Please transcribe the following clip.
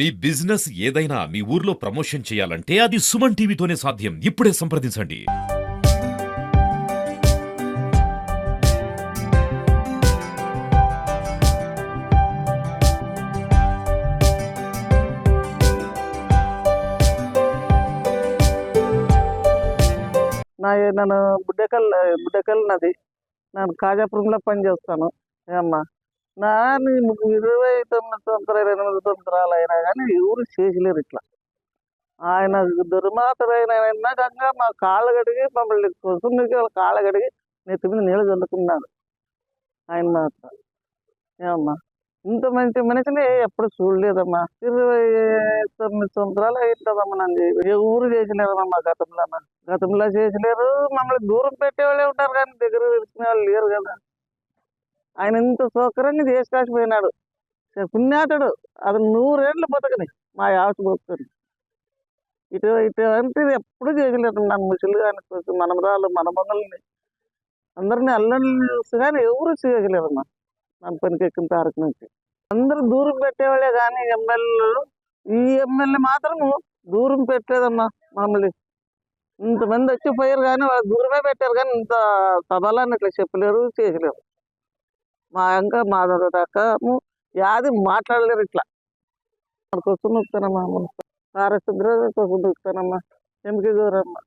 మీ business ఏదైనా మీ ఊర్లో promotion చేయాలంటే అది సుమన్ టీవీతోనే సాధ్యం. ఇప్పుడే సంప్రదించండి. నా నన్ను బుడ్డకల్ బుడ్డకల్ నది. నేను కాజాపురంలో పని చేస్తాను నా ఇరవై తొమ్మిది సంవత్సరాలు ఎనిమిది సంవత్సరాలు అయినా కానీ ఎవరు చేసలేరు ఇట్లా. ఆయన దుర్మాతరైన గంగా మా కాళ్ళు కడిగి మమ్మల్ని కొసుమికి వాళ్ళ కాళ్ళ కడిగి నెత్తి మీద నీళ్ళు చల్లుకున్నాడు. ఆయన మాత్రం. ఏమమ్మా? ఇంత మంచి మనిషిని ఎప్పుడు చూడలేదమ్మా. ఇరవై తొమ్మిది సంవత్సరాలు అయిందమ్మా నన్ను ఎవరు చేసలేదమ్మా గతంలో గతంలో చేసలేరు. మమ్మల్ని దూరం పెట్టేవాళ్ళే ఉంటారు కానీ దగ్గర తెలిసిన వాళ్ళు లేరు కదా. ఆయన ఇంత సౌకర్యంగా చేసి కాసిపోయినాడు పుణ్యాతుడు అది నూరేళ్ళు బతకని మా యావతి బతుకుని ఇటు ఇటువంటిది ఎప్పుడు చేయలేదు నా ముసలి కానీ కొంచెం మనమరాలు మనమగల్ని అందరిని అల్లని చూసి కానీ ఎవరు చేయగలేదమ్మా నన్ను పనికి ఎక్కిన తారక నుంచి. అందరూ దూరం పెట్టేవాళ్ళే కానీ ఎమ్మెల్యేలు ఈ ఎమ్మెల్యే మాత్రము దూరం పెట్టలేదమ్మా మామూలు. ఇంతమంది వచ్చి పోయారు కానీ వాళ్ళు దూరమే పెట్టారు కానీ ఇంత సభలని ఇట్లా చెప్పలేరు చేయలేరు. మా ఇంకా మా దాకా యాది మాట్లాడలేరు ఇట్లా. కోసం నొక్కుతానమ్మా సారసుద్ర కోసం వస్తానమ్మా ఎంపిక దూరమ్మా